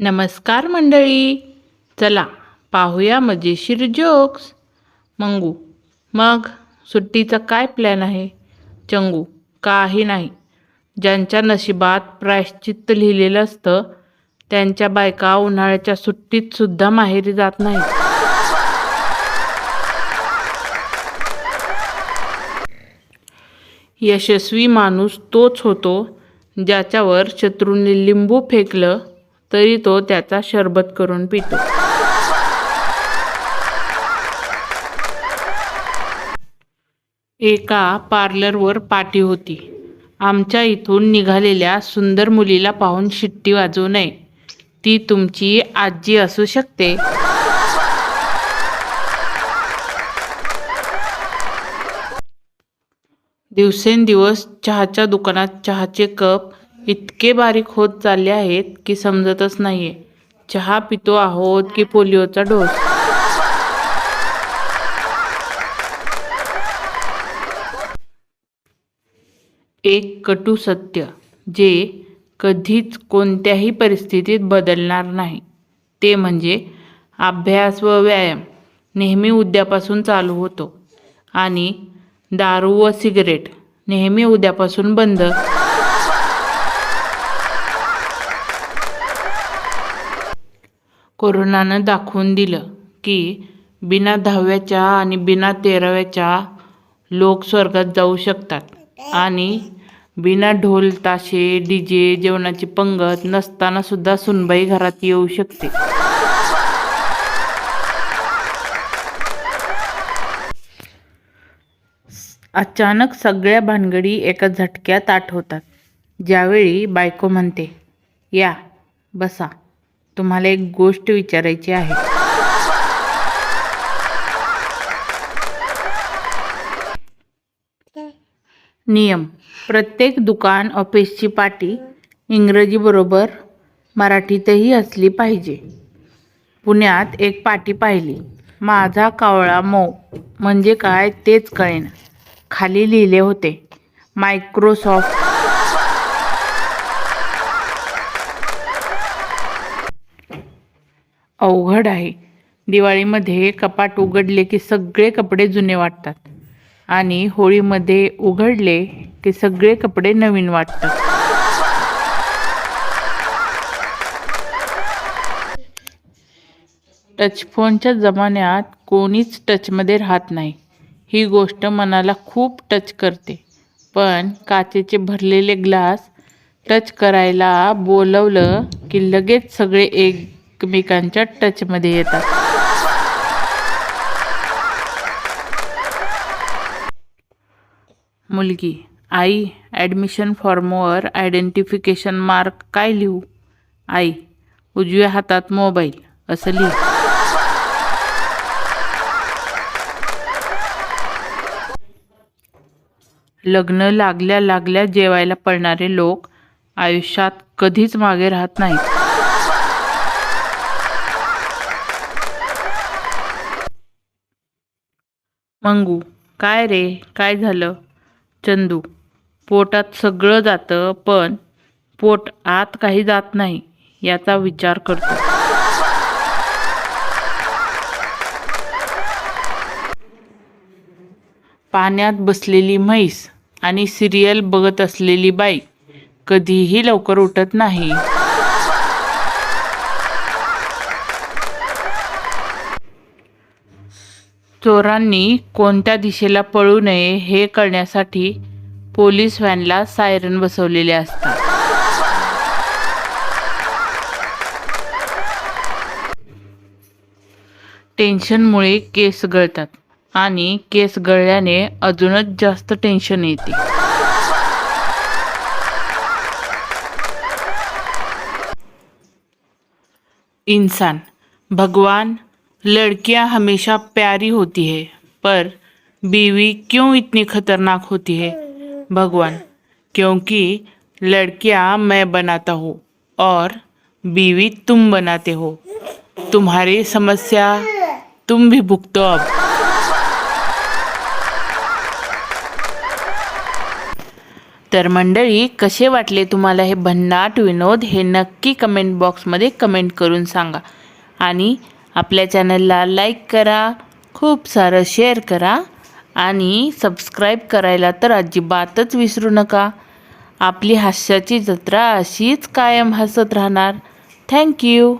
नमस्कार मंडळी. चला पाहूया मजेशीर जोक्स मंगू मग सुट्टीचा काय प्लॅन आहे? चंगू काही नाही. ज्यांच्या नशिबात प्रायश्चित्त लिहिलेलं असतं त्यांच्या बायका उन्हाळ्याच्या सुट्टीत सुद्धा माहेरी जात नाहीत. यशस्वी माणूस तोच होतो ज्याच्यावर शत्रूंनी लिंबू फेकलं तरी तो त्याचा शरबत करून पितो. एका पार्लरवर पाठी होती. आमच्या इथून निघालेल्या सुंदर मुलीला पाहून शिट्टी वाजवू नये. ती तुमची आजी असू शकते. दिवसेंदिवस चहाच्या दुकानात चहाचे कप इतके बारीक होत चालले आहेत की समजतच नाहीये. चहा पितो आहोत की पोलिओचा डोस? एक कटू सत्य जे कधीच कोणत्याही परिस्थितीत बदलणार नाही. ते म्हणजे अभ्यास व व्यायाम नेहमी उद्यापासून चालू होतो. आणि दारू व सिगरेट नेहमी उद्यापासून बंद कोरोनानं दाखवून दिलं की बिना दहाव्याच्या आणि बिना तेराव्याच्या लोक स्वर्गात जाऊ शकतात. आणि बिना ढोल ताशे डीजे जेवणाची पंगत नसताना सुद्धा सुनबाई घरात येऊ शकते. अचानक सगळ्या भानगडी एका झटक्यात आठवतात. ज्यावेळी बायको म्हणते या बसा. तुम्हाला एक गोष्ट विचारायची आहे. नियम. प्रत्येक दुकान ऑफिसची पाटी इंग्रजीबरोबर मराठीतही असली पाहिजे. पुण्यात एक पाटी पाहिली. माझा कावळा मऊ. म्हणजे काय तेच कळेना. खाली लिहिले होते. मायक्रोसॉफ्ट अवघड आहे. दिवाळीमध्ये कपाट उघडले की सगळे कपडे जुने वाटतात. आणि होळीमध्ये उघडले की सगळे कपडे नवीन वाटतात. टचफोनच्या जमान्यात कोणीच टचमध्ये राहत नाही. ही गोष्ट मनाला खूप टच करते. पण काचेचे भरलेले ग्लास टच करायला बोलवलं की लगेच सगळे एक एकमेकांच्या टचमध्ये येतात. मुलगी आई ॲडमिशन फॉर्मवर आयडेंटिफिकेशन मार्क काय लिहू? आई उजव्या हातात मोबाईल असं लिह. लग्न लागल्या लागल्या जेवायला पडणारे लोक आयुष्यात कधीच मागे राहत नाहीत. मंगू काय रे? काय झालं? चंदू पोटात सगळं जातं पण पोट आत काही जात नाही याचा विचार करतो. पाण्यात बसलेली म्हैस आणि सिरियल बघत असलेली बाई कधीही लवकर उठत नाही. चोरांनी कोणत्या दिशेला पळू नये हे कळण्यासाठी पोलीस व्हॅनला सायरन बसवलेले असतात. टेन्शनमुळे केस गळतात आणि केस गळल्याने अजूनच जास्त टेन्शन येते. इन्सान भगवान लड़कियाँ हमेशा प्यारी होती है, पर बीवी क्यों इतनी खतरनाक होती है? भगवान, क्योंकि लड़कियाँ मैं बनाता हूँ और बीवी तुम बनाते हो। तुम्हारी समस्या तुम भी भुगतो अब। तर मंडळी, कसे वाटले तुम्हाला हे भन्नाट विनोद हे नक्की कमेंट बॉक्समध्ये कमेंट करून सांगा. आणि आपल्या चॅनलला लाईक करा खूप सारं शेअर करा आणि सबस्क्राईब करायला तर अजिबातच विसरू नका. आपली हास्याची जत्रा अशीच कायम हसत राहणार. थँक्यू